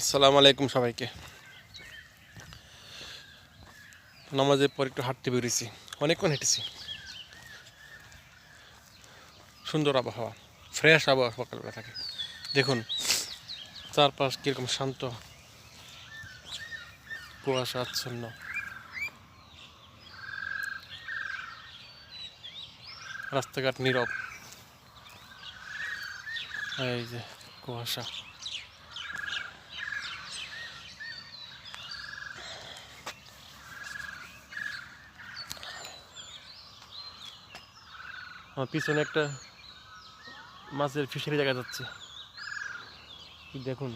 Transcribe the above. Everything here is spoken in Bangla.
আসসালামু আলাইকুম সবাইকে। নামাজের পর একটু হাঁটতে বেরিয়েছি। অনেকক্ষণ হেঁটেছি। সুন্দর আবহাওয়া ফ্রেশ আবহাওয়া সকালবেলা থাকে। দেখুন, চারপাশ কীরকম শান্ত কুয়াশা আচ্ছন্ন রাস্তাঘাট নীরব। এই যে কুয়াশা। আমার পিছনে একটা মাছের ফিশারি দেখা যাচ্ছে। দেখুন।